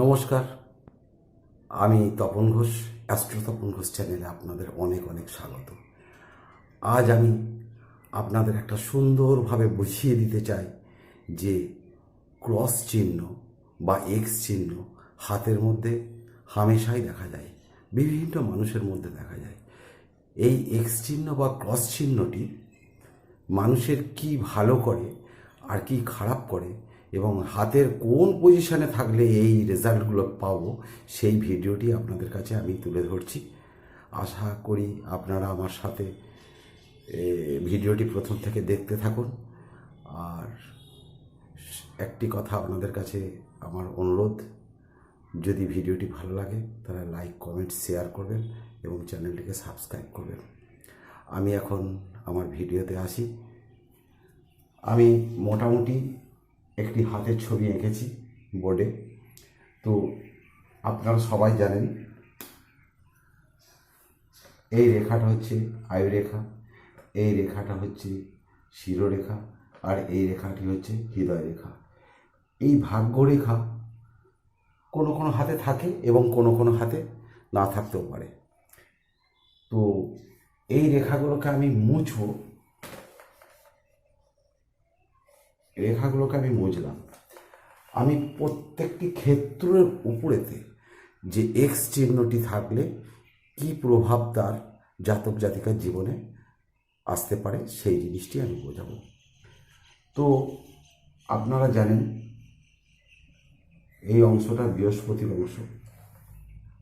নমস্কার। আমি তপন ঘোষ অ্যাস্ট্রো তপন ঘোষ চ্যানেলে আপনাদের অনেক অনেক স্বাগত। আজ আমি আপনাদের একটা সুন্দরভাবে বুঝিয়ে দিতে চাই যে ক্রস চিহ্ন বা এক্স চিহ্ন হাতের মধ্যে হামেশাই দেখা যায়, বিভিন্ন মানুষের মধ্যে দেখা যায়। এই এক্স চিহ্ন বা ক্রস চিহ্নটি মানুষের কি ভালো করে আর কি খারাপ করে এবং হাতের কোন পজিশনে থাকলে এই রেজাল্টগুলো পাবো, সেই ভিডিওটি আপনাদের কাছে আমি তুলে ধরছি। আশা করি আপনারা আমার সাথে ভিডিওটি প্রথম থেকে দেখতে থাকুন। আর একটি কথা আপনাদের কাছে আমার অনুরোধ, যদি ভিডিওটি ভালো লাগে, তাহলে লাইক কমেন্ট শেয়ার করবেন এবং চ্যানেলটিকে সাবস্ক্রাইব করবেন। আমি এখন আমার ভিডিওতে আসি। আমি মোটামুটি একটি হাতের ছবি এঁকেছি বোর্ডে। তো আপনারা সবাই জানেন, এই রেখাটা হচ্ছে আয়ু রেখা এই রেখাটা হচ্ছে শিরোরেখা, আর এই রেখাটি হচ্ছে হৃদয় রেখা এই ভাগ্যরেখা কোনো কোনো হাতে থাকে এবং কোনো কোনো হাতে না থাকতেও পারে। তো এই রেখাগুলোকে আমি মুছবো রেখাগুলোকে আমি বুঝলাম আমি প্রত্যেকটি ক্ষেত্রের উপরেতে যে এক্স চিহ্নটি থাকলে কি প্রভাব তার জাতক জাতিকার জীবনে আসতে পারে, সেই জিনিসটি আমি বোঝাবো। তো আপনারা জানেন, এই অংশটা বৃহস্পতির অংশ।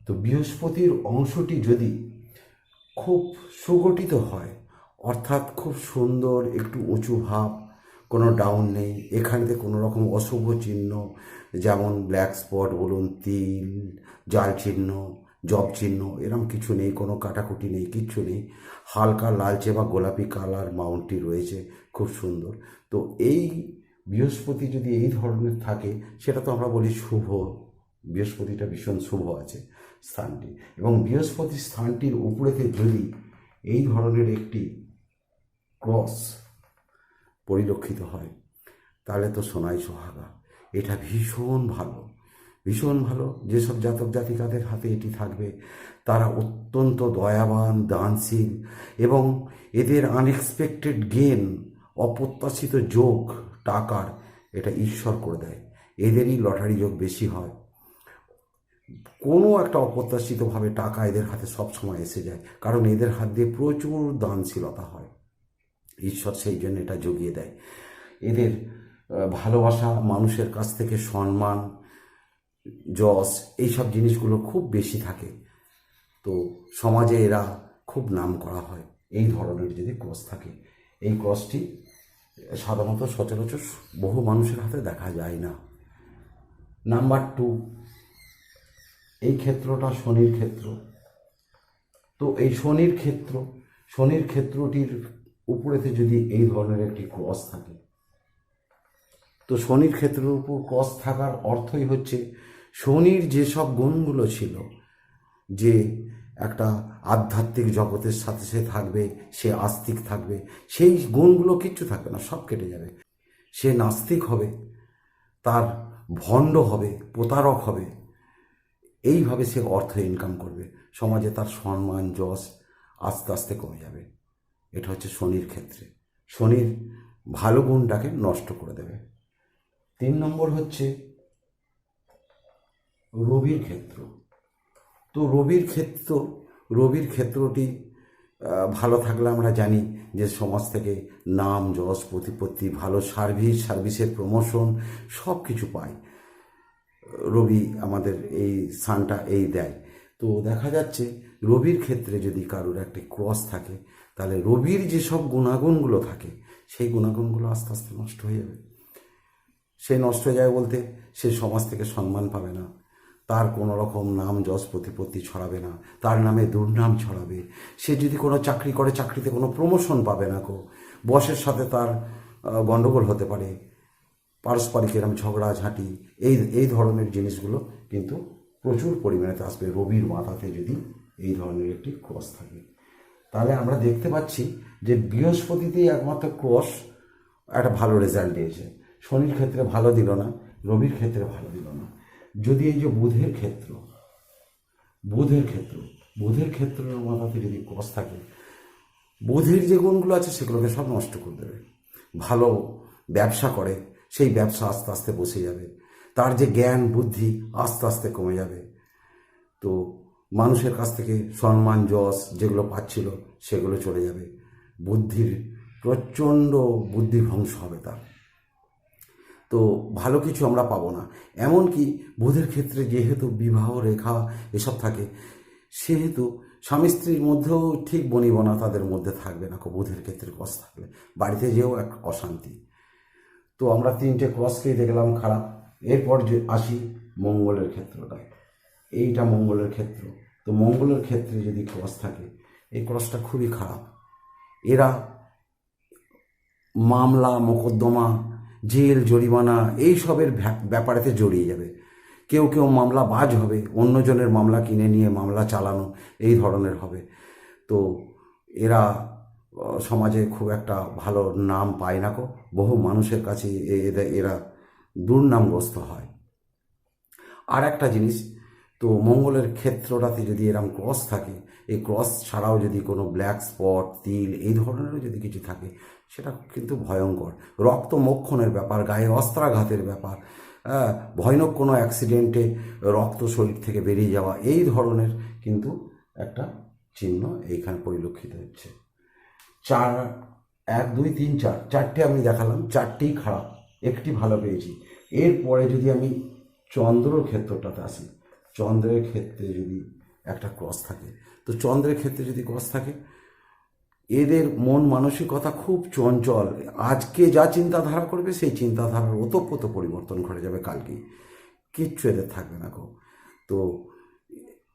তো বৃহস্পতির অংশটি যদি খুব সুগঠিত হয়, অর্থাৎ খুব সুন্দর, একটু উঁচু ভাব কোনো ডাউন নেই। এখানেতে কোনো রকম অশুভ চিহ্ন, যেমন ব্ল্যাক স্পট বলুন, তিল, জাল চিহ্ন, জব চিহ্ন, এরম কিছু নেই, কোনো কাটাকুটি নেই, কিচ্ছু নেই। হালকা লালচে বা গোলাপি কালার মাউন্টটি রয়েছে, খুব সুন্দর। তো এই বৃহস্পতি যদি এই ধরনের থাকে, সেটা তো আমরা বলি শুভ। বৃহস্পতিটা ভীষণ শুভ আছে স্থানটি। এবং বৃহস্পতি স্থানটির উপরেতে যদি এই ধরনের একটি ক্রস পরিলক্ষিত হয়, তাহলে তো সোনাই সোহাগা। এটা ভীষণ ভালো ভীষণ ভালো। যেসব জাতক জাতিকাদের হাতে এটি থাকবে, তারা অত্যন্ত দয়াবান, দানশীল এবং এদের আনএক্সপেক্টেড গেন অপ্রত্যাশিত যোগ, টাকার এটা ঈশ্বর করে দেয়। এদেরই লটারি যোগ বেশি হয়। কোনো একটা অপ্রত্যাশিতভাবে টাকা এদের হাতে সবসময় এসে যায়, কারণ এদের হাত দিয়ে প্রচুর দানশীলতা হয়। ঈশ্বর সেই জন্য এটা জুগিয়ে দেয়। এদের ভালোবাসা, মানুষের কাছ থেকে সম্মান, যশ, এইসব জিনিসগুলো খুব বেশি থাকে। তো সমাজে এরা খুব নাম করা হয়। এই ধরনের যদি ক্রস থাকে, এই ক্রসটি সাধারণত সচরাচর বহু মানুষের হাতে দেখা যায় না। নাম্বার টু, এই ক্ষেত্রটা শনির ক্ষেত্র। তো এই শনির ক্ষেত্র, শনির ক্ষেত্রটির উপরেতে যদি এই ধরনের একটি ক্রস থাকে, তো শনির ক্ষেত্রের উপর ক্রস থাকার অর্থই হচ্ছে, শনির যেসব গুণগুলো ছিল, যে একটা আধ্যাত্মিক জগতের সাথে সে থাকবে, সে আস্তিক থাকবে, সেই গুণগুলো কিচ্ছু থাকবে না, সব কেটে যাবে। সে নাস্তিক হবে, তার ভণ্ড হবে, প্রতারক হবে, এইভাবে সে অর্থ ইনকাম করবে। সমাজে তার সম্মান, যশ আস্তে আস্তে কমে যাবে। এটা হচ্ছে শনির ক্ষেত্রে। শনির ভালো গুণটাকে নষ্ট করে দেবে। তিন নম্বর হচ্ছে রবির ক্ষেত্র। তো রবির ক্ষেত্র, রবির ক্ষেত্রটি ভালো থাকলে আমরা জানি যে সমাজ থেকে নাম, যশ, প্রতিপত্তি, ভালো সার্ভিস, সার্ভিসের প্রমোশন সব কিছু পায়। রবি আমাদের এই স্থানটা এই দেয়। তো দেখা যাচ্ছে রবির ক্ষেত্রে যদি কারোর একটি ক্রস থাকে, তাহলে রবির যেসব গুণাগুণগুলো থাকে, সেই গুণাগুণগুলো আস্তে আস্তে নষ্ট হয়ে যাবে। সে নষ্ট হয়ে যাবে বলতে সে সমাজ থেকে সম্মান পাবে না। তার কোনো রকম নাম যশ প্রতিপত্তি ছড়াবে না। তার নামে দুর্নাম ছড়াবে। সে যদি কোনো চাকরি করে, চাকরিতে কোনো প্রমোশন পাবে না কো। বসের সাথে তার গণ্ডগোল হতে পারে। পারস্পরিক এরম ঝগড়াঝাঁটি এই এই ধরনের জিনিসগুলো কিন্তু প্রচুর পরিমাণে আসবে রবির মাথাতে যদি এই ধরনের একটি ক্রস থাকে। তাহলে আমরা দেখতে পাচ্ছি যে বৃহস্পতিতেই একমাত্র ক্রস একটা ভালো রেজাল্ট দিয়েছে। শনির ক্ষেত্রে ভালো দিল না, রবির ক্ষেত্রে ভালো দিল না। যদি এই যে বুধের ক্ষেত্র বুধের ক্ষেত্র, বুধের ক্ষেত্রের মাথাতে যদি ক্রস থাকে, বুধের যে গুণগুলো আছে সেগুলোকে সব নষ্ট করে দেবে। ভালো ব্যবসা করে, সেই ব্যবসা আস্তে আস্তে বসে যাবে। তার যে জ্ঞান, বুদ্ধি আস্তে আস্তে কমে যাবে। তো মানুষের কাছ থেকে সম্মান, যশ যেগুলো পাচ্ছিল সেগুলো চলে যাবে। বুদ্ধির প্রচণ্ড বুদ্ধি বুদ্ধিভ্রংশ হবে তার। তো ভালো কিছু আমরা পাবো না। এমনকি বুধের ক্ষেত্রে যেহেতু বিবাহ রেখা এসব থাকে, সেহেতু স্বামী স্ত্রীর মধ্যেও ঠিক বনিবনা তাদের মধ্যে থাকবে না বুধের ক্ষেত্রে ক্রস থাকলে বাড়িতে যেও এক অশান্তি। তো আমরা তিনটে ক্রসকেই দেখলাম খারাপ। এরপর যে আসি মঙ্গলের ক্ষেত্রটা এইটা মঙ্গলের ক্ষেত্র। তো মঙ্গলের ক্ষেত্রে যদি ক্রস থাকে, এই ক্রসটা খুবই খারাপ। এরা মামলা, মোকদ্দমা, জেল, জরিমানা এই সবের ভ্যা- ব্যাপারেতে জড়িয়ে যাবে। কেউ কেউ মামলা বাজ হবে, অন্যজনের মামলা কিনে নিয়ে মামলা চালানো এই ধরনের হবে। তো এরা সমাজে খুব একটা ভালো নাম পায় না কো বহু মানুষের কাছে এরা দুর্নামগ্রস্ত হয়। আর একটা জিনিস তো মঙ্গলের ক্ষেত্রটাতে যদি এরম ক্রস থাকে এই ক্রস ছাড়াও যদি কোনো ব্ল্যাক স্পট তিল এই ধরনেরও যদি কিছু থাকে সেটা কিন্তু ভয়ঙ্কর। রক্ত মোক্ষণের ব্যাপার গায়ে অস্ত্রাঘাতের ব্যাপার হ্যাঁ, ভয়ানক কোনো অ্যাক্সিডেন্টে রক্ত শরীর থেকে বেরিয়ে যাওয়া এই ধরনের কিন্তু একটা চিহ্ন এইখানে পরিলক্ষিত হচ্ছে। চার এক দুই তিন চার চারটে আমি দেখালাম চারটেই খারাপ। একটি ভালো পেয়েছি। এরপরে যদি আমি চন্দ্র ক্ষেত্রটাতে আসি, চন্দ্রের ক্ষেত্রে যদি একটা ক্রস থাকে, তো চন্দ্রের ক্ষেত্রে যদি ক্রস থাকে, এদের মন মানসিকতা খুব চঞ্চল। আজকে যা চিন্তাধারা করবে, সেই চিন্তাধারার ওতপ্রোত পরিবর্তন ঘটে যাবে কালকে। কিচ্ছু এদের থাকবে না গো। তো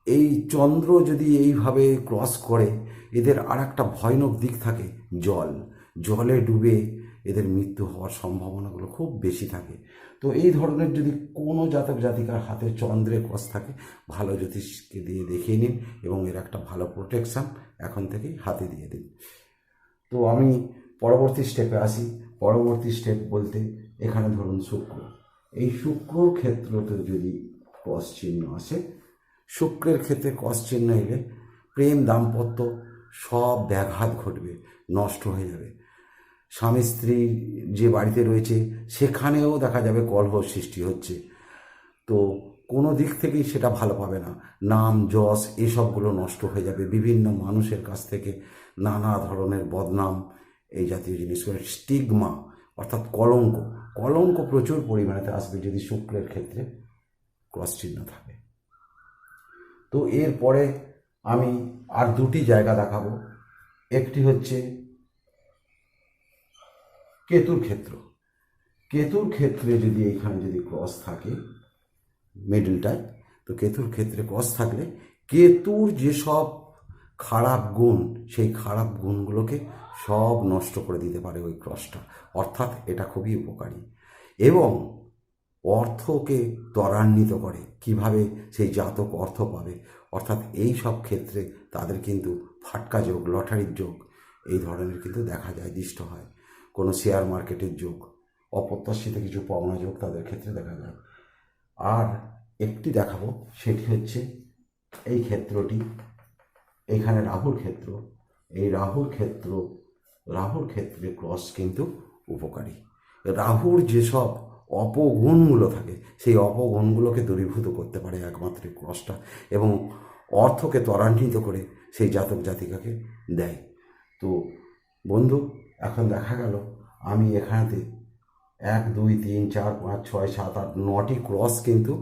এই চন্দ্র যদি এইভাবে ক্রস করে, এদের আর একটা ভয়ানক দিক থাকে, জল। জলে ডুবে এদের মৃত্যু হওয়ার সম্ভাবনাগুলো খুব বেশি থাকে। তো এই ধরনের যদি কোনো জাতক জাতিকার হাতে চন্দ্রের ক্রস থাকে, ভালো জ্যোতিষকে দিয়ে দেখিয়ে নিন এবং এর একটা ভালো প্রোটেকশান এখন থেকেই হাতে দিয়ে দিন। তো আমি পরবর্তী স্টেপে আসি। পরবর্তী স্টেপ বলতে এখানে ধরুন শুক্র। এই শুক্রর ক্ষেত্রতে যদি ক্রস চিহ্ন আসে, শুক্রের ক্ষেত্রে ক্রস চিহ্ন এলে প্রেম দাম্পত্য সব ব্যাঘাত ঘটবে, নষ্ট হয়ে যাবে। স্বামী স্ত্রী যে বাড়িতে রয়েছে, সেখানেও দেখা যাবে কলহ সৃষ্টি হচ্ছে। তো কোনো দিক থেকেই সেটা ভালো পাবে না। নাম, যশ, এসবগুলো নষ্ট হয়ে যাবে। বিভিন্ন মানুষের কাছ থেকে নানা ধরনের বদনাম এই জাতীয় জিনিসগুলো, স্টিগমা, অর্থাৎ কলঙ্ক। কলঙ্ক প্রচুর পরিমাণেতে আসবে যদি শুক্রের ক্ষেত্রে ক্রস চিহ্ন থাকে। তো এরপরে আমি আর দুটি জায়গা দেখাবো। একটি হচ্ছে কেতুর ক্ষেত্র। কেতুর ক্ষেত্রে যদি এইখানে যদি ক্রস থাকে মিডলটায় তো কেতুর ক্ষেত্রে ক্রস থাকলে কেতুর যেসব খারাপ গুণ, সেই খারাপ গুণগুলোকে সব নষ্ট করে দিতে পারে ওই ক্রসটা অর্থাৎ এটা খুবই উপকারী। এবং অর্থকে ত্বরান্বিত করে। কীভাবে সেই জাতক অর্থ পাবে? অর্থাৎ এই সব ক্ষেত্রে তাদের কিন্তু ফাটকা যোগ, লটারির যোগ, এই ধরনের কিন্তু দেখা যায়, দৃষ্ট হয়। কোনো শেয়ার মার্কেটের যোগ, অপ্রত্যাশিত কিছু পাওনা যোগ তাদের ক্ষেত্রে দেখা যায় আর একটি দেখাবো, সেটি হচ্ছে এই ক্ষেত্রটি, এখানে রাহুর ক্ষেত্র। এই রাহুর ক্ষেত্র রাহুর ক্ষেত্রে ক্রস কিন্তু উপকারী। রাহুর যেসব অপগুণগুলো থাকে, সেই অপগুণগুলোকে দূরীভূত করতে পারে একমাত্র ক্রসটা এবং অর্থকে ত্বরান্বিত করে সেই জাতক জাতিকাকে দেয়। তো বন্ধু এখন দেখা গেল, আমি এখানেতে এক, দুই, তিন, চার, পাঁচ, ছয়, সাত, আট, নটি ক্রস কিন্তু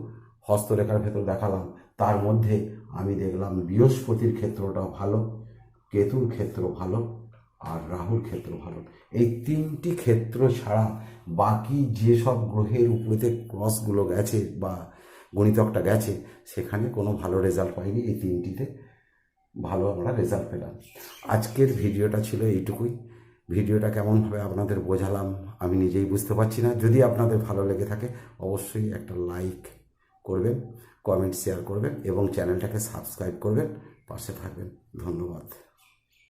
হস্তরেখার ভেতর দেখালাম। তার মধ্যে আমি দেখলাম বৃহস্পতির ক্ষেত্রটা ভালো, কেতুর ক্ষেত্র ভালো আর রাহুর ক্ষেত্র ভালো। এই তিনটি ক্ষেত্র ছাড়া বাকি যেসব গ্রহের উপরেতে ক্রসগুলো গেছে বা গণিতকটা গেছে, সেখানে কোনো ভালো রেজাল্ট পাইনি। এই তিনটিতে ভালো আমরা রেজাল্ট পেলাম। আজকের ভিডিওটা ছিল এইটুকুই। ভিডিওটা কেমনভাবে আপনাদের বোঝালাম, আমি নিজেই বুঝতে পারছি না। যদি আপনাদের ভালো লেগে থাকে, অবশ্যই একটা লাইক করবেন কমেন্ট শেয়ার করবেন এবং চ্যানেলটাকে সাবস্ক্রাইব করবেন, পাশে থাকবেন। ধন্যবাদ।